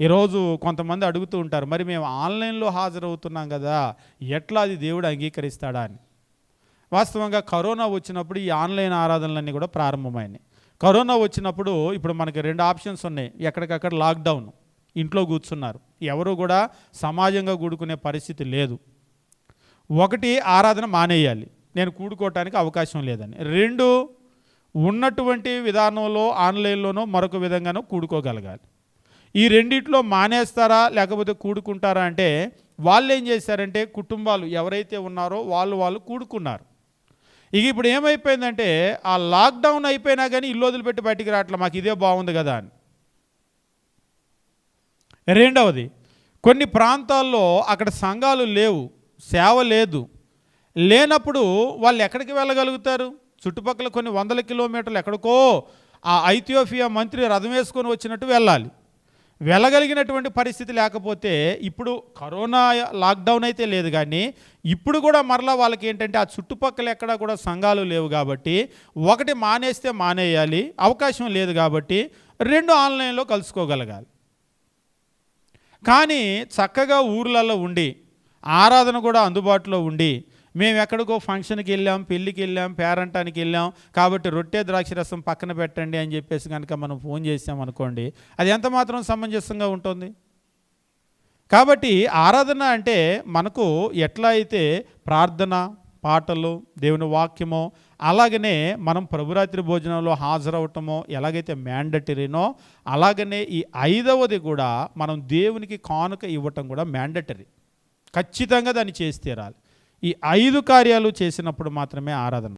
ఈరోజు కొంతమంది అడుగుతూ ఉంటారు మరి మేము ఆన్లైన్లో హాజరవుతున్నాం కదా ఎట్లా అది దేవుడు అంగీకరిస్తాడా అని. వాస్తవంగా కరోనా వచ్చినప్పుడు ఈ ఆన్లైన్ ఆరాధనలన్నీ కూడా ప్రారంభమైనాయి. కరోనా వచ్చినప్పుడు ఇప్పుడు మనకి రెండు ఆప్షన్స్ ఉన్నాయి. ఎక్కడికక్కడ లాక్డౌన్ ఇంట్లో కూర్చున్నారు. ఎవరు కూడా సమాజంగా కూడుకునే పరిస్థితి లేదు. ఒకటి ఆరాధన మానేయాలి. నేను కూడుకోవటానికి అవకాశం లేదని. రెండు ఉన్నటువంటి విధానంలో ఆన్లైన్లోనో మరొక విధంగానో కూడుకోగలగాలి. ఈ రెండిట్లో మానేస్తారా లేకపోతే కూడుకుంటారా అంటే వాళ్ళు ఏం చేశారంటే కుటుంబాలు ఎవరైతే ఉన్నారో వాళ్ళు వాళ్ళు కూడుకున్నారు. ఇక ఇప్పుడు ఏమైపోయిందంటే ఆ లాక్డౌన్ అయిపోయినా కానీ ఇల్లు వదిలిపెట్టి బయటికి రావట్లే మాకు ఇదే బాగుంది కదా అని. రెండవది కొన్ని ప్రాంతాల్లో అక్కడ సంఘాలు లేవు సేవ లేదు. లేనప్పుడు వాళ్ళు ఎక్కడికి వెళ్ళగలుగుతారు? చుట్టుపక్కల కొన్ని వందల కిలోమీటర్లు ఎక్కడికో ఆ ఐథియోపియా మంత్రి రథం వేసుకొని వచ్చినట్టు వెళ్ళాలి. వెళ్ళగలిగినటువంటి పరిస్థితి లేకపోతే ఇప్పుడు కరోనా లాక్డౌన్ అయితే లేదు కానీ ఇప్పుడు కూడా మరలా వాళ్ళకి ఏంటంటే ఆ చుట్టుపక్కల ఎక్కడా కూడా సంఘాలు లేవు కాబట్టి ఒకటి మానేస్తే మానేయాలి అవకాశం లేదు కాబట్టి రెండు ఆన్లైన్లో కలుసుకోగలగాలి. కానీ చక్కగా ఊర్లలో ఉండి ఆరాధన కూడా అందుబాటులో ఉండి మేము ఎక్కడికో ఫంక్షన్కి వెళ్ళాం పెళ్ళికి వెళ్ళాం పేరంటానికి వెళ్ళాం కాబట్టి రొట్టె ద్రాక్ష రసం పక్కన పెట్టండి అని చెప్పేసి కనుక మనం ఫోన్ చేసాం అనుకోండి అది ఎంత మాత్రం సమంజసంగా ఉంటుంది? కాబట్టి ఆరాధన అంటే మనకు ఎట్లా అయితే ప్రార్థన పాటలు దేవుని వాక్యమో అలాగనే మనం ప్రభురాత్రి భోజనంలో హాజరవటమో ఎలాగైతే మ్యాండటరీనో అలాగనే ఈ ఐదవది కూడా మనం దేవునికి కానుక ఇవ్వటం కూడా మ్యాండటరీ ఖచ్చితంగా దాన్ని చేసి తీరాలి. ఈ ఐదు కార్యాలు చేసినప్పుడు మాత్రమే ఆరాధన